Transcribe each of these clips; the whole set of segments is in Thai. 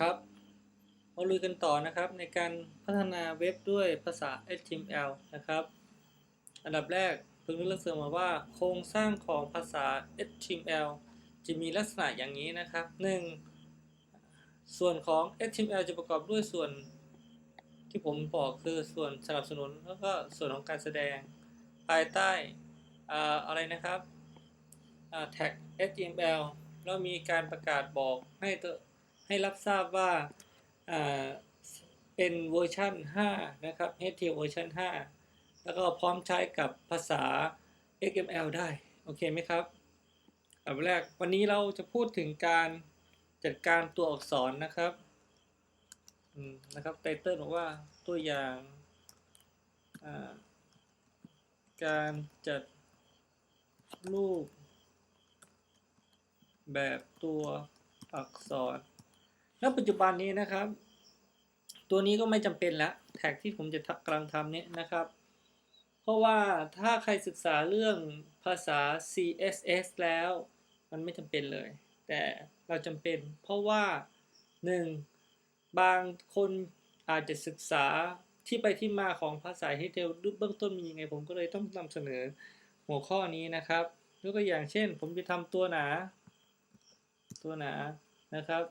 ครับมาลุยกันต่อนะครับในการพัฒนาเว็บด้วยภาษา HTML นะครับ อันดับแรกเพิ่งรู้เรื่องเสริมมาว่า โครงสร้างของภาษา HTML จะมีลักษณะอย่างนี้นะครับ 1. ส่วนของ HTML จะประกอบด้วยส่วนที่ผมบอกคือส่วนสนับสนุนแล้วก็ส่วนของการแสดงภายใต้อ่าอะไรนะครับอ่า tag HTML แล้วมีการประกาศบอกให้ตัว ให้รับทราบว่าเป็นเวอร์ชัน5 นะครับ HTML เวอร์ชัน5 แล้วก็พร้อมใช้กับภาษา XML ได้ โอเคไหมครับอันแรกวันนี้เราจะพูดถึงการจัดการตัวอักษรนะครับนะครับไตเติลบอกว่าตัวอย่างการจัดรูปแบบตัวอักษร แล้วปัจจุบันนี้นะครับ ตัวนี้ก็ไม่จำเป็นแล้วแท็กที่ผมจะกำลังทำเนี่ยนะครับ เพราะว่าถ้าใครศึกษาเรื่องภาษา CSS แล้ว มันไม่จำเป็นเลย แต่เราจำเป็น เพราะว่า 1. บางคนอาจจะศึกษาที่ไปที่มาของภาษา HTML เบื้องต้นมียังไง ผมก็เลยต้องนำเสนอหัวข้อนี้นะครับยกตัวอย่างเช่น ผมจะทำตัวหนา ตัวหนานะครับ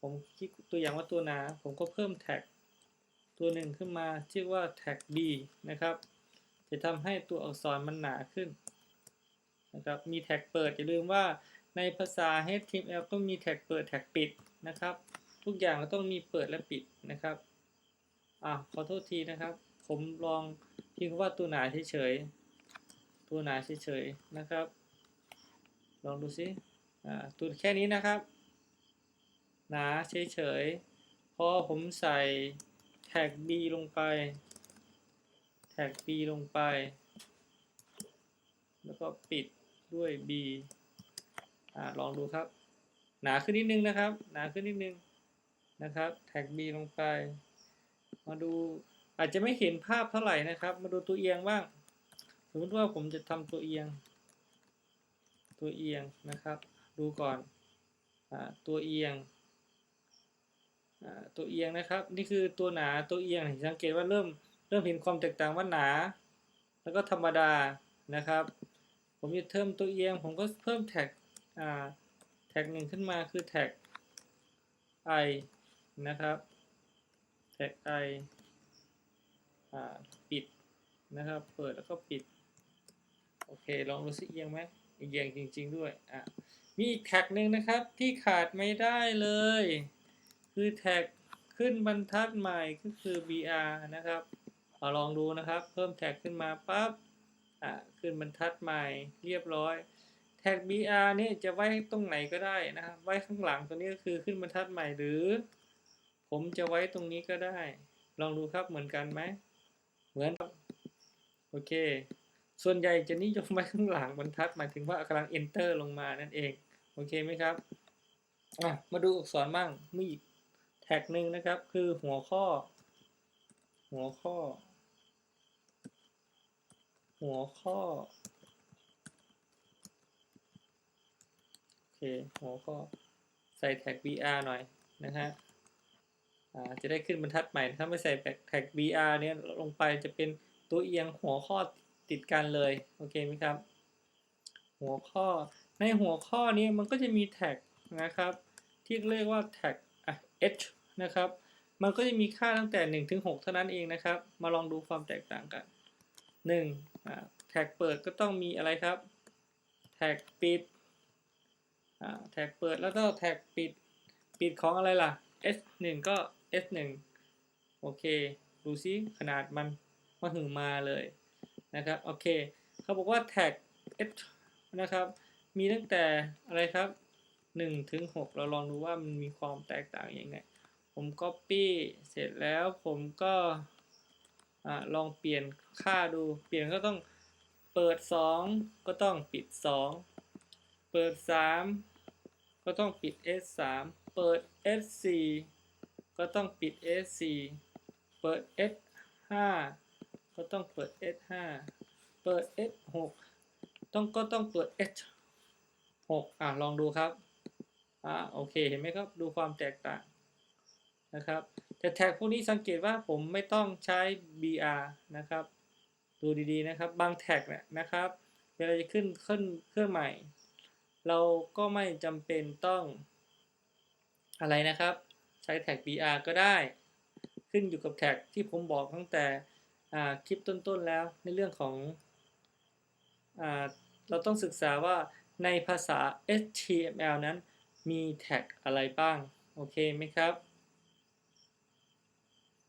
ผมคิดตัวอย่างว่าตัวหนา ผมก็เพิ่มแท็กตัวหนึ่งขึ้นมาชื่อว่าแท็ก B นะครับ จะทำให้ตัวอักษรมันหนาขึ้นนะครับมีแท็กเปิดอย่าลืมว่าในภาษา HTML ก็มีแท็กเปิดแท็กปิดนะครับ ทุกอย่างก็ต้องมีเปิดและปิดนะครับอ่าขอโทษทีนะครับ ผมลองพิมพ์ว่าตัวหนาเฉยๆตัวหนาเฉยๆนะครับ ลองดูซิอ่าตัวแค่นี้นะครับ หนาเฉยๆ พอผมใส่แท็ก B ลงไป แท็ก B ลงไป แล้วก็ปิดด้วย B อ่าลองดูครับ หนาขึ้นนิดนึงนะครับ หนาขึ้นนิดนึงนะครับ แท็ก B ลงไป มาดูอาจจะไม่เห็นภาพเท่าไหร่นะครับ มาดูตัวเอียงบ้าง สมมติว่าผมจะทำตัวเอียง ตัวเอียงนะครับ ดูก่อนอตัวเอียง ตัวเอียงนะครับ นี่คือตัวหนาตัวเอียงสังเกตว่าเริ่มเริ่มเห็นความแตกต่างว่าหนา แล้วก็ธรรมดานะครับ ผมจะเพิ่มตัวเอียง ผมก็เพิ่มแท็กแท็กหนึ่งขึ้นมาคือแท็ก i นะครับแท็ก i อ่าปิดนะครับ เปิดแล้วก็ปิด โอเค ลองดูสิเอียงไหมเอียงจริง ๆ ด้วยอะมีอีกแท็กหนึ่งนะครับที่ขาดไม่ได้เลย คือแท็กขึ้นบรรทัดใหม่ก็คือ br นะครับเอาลองดูนะครับ เพิ่มแท็กขึ้นมาปั๊บอะขึ้นบรรทัดใหม่เรียบร้อย แท็ก br นี่จะไว้ตรงไหนก็ได้นะครับ ไว้ข้างหลังตัวนี้ก็คือขึ้นบรรทัดใหม่หรือ ผมจะไว้ตรงนี้ก็ได้ ลองดูครับเหมือนกันไหมเหมือนโอเค ส่วนใหญ่จะนิยมไว้ข้างหลังบรรทัด หมายถึงว่ากำลัง enter ลงมานั่นเอง โอเคไหมครับ อะ มาดูอักษรบ้างมี แท็กหนึ่งนะครับคือหัวข้อ หัวข้อ หัวข้อ โอเค หัวข้อ ใส่แท็ก br หน่อยนะฮะจะได้ขึ้นบรรทัดใหม่ ถ้าไม่ใส่แท็ก br เนี่ยลงไปจะเป็นตัวเอียงหัวข้อติดกันเลย โอเคไหมครับ หัวข้อ ในหัวข้อนี้มันก็จะมีแท็กนะครับ ที่เรียกว่าแท็ก h นะครับ มันก็จะมีค่าตั้งแต่1ถึง6เท่านั้นเองนะครับ มาลองดูความแตกต่างกัน1อ่าแท็กเปิดก็ต้องมีอะไรครับ แท็กปิดแท็กเปิดแล้วก็แท็กปิด ปิดของอะไรล่ะ s 1 ก็ s 1 โอเค ดูซิขนาดมันมาถึงมาเลยนะครับ โอเค เขาบอกว่าแท็ก h นะครับ มีตั้งแต่อะไรครับ1ถึง6เราลองดูว่ามันมีความแตกต่างยังไง ผม Copy เสร็จแล้วผมก็อลองเปลี่ยนค่าดู เปลี่ยนก็ต้องเปิด 2 ก็ต้องปิด 2 เปิด 3 ก็ต้องปิด S3 เปิด S4 ก็ต้องปิด S4 เปิด S5 ก็ต้องเปิด S5 เปิด S6 ต้องก็ต้องเปิด S6 อะลองดูครับอ่าโอเคเห็นไหมครับดูความแตกต่าง นะครับ แต่แท็กพวกนี้สังเกตว่าผมไม่ต้องใช้ br นะครับ ดูดีๆนะครับ บางแท็กเนี่ยนะครับเวลาจะขึ้นขึ้นเครื่องใหม่ เราก็ไม่จำเป็นต้อง อะไรนะครับ ใช้แท็ก br ก็ได้ ขึ้นอยู่กับแท็กที่ผมบอกตั้งแต่คลิปต้นๆแล้วในเรื่องของอเราต้องศึกษาว่าในภาษา HTML นั้นมีแท็กอะไรบ้าง โอเคไหมครับ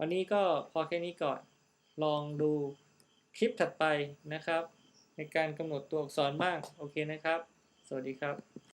วันนี้ก็พอแค่นี้ก่อน ลองดูคลิปถัดไปนะครับ ในการกำหนดตัวอักษรบ้าง โอเคนะครับ สวัสดีครับ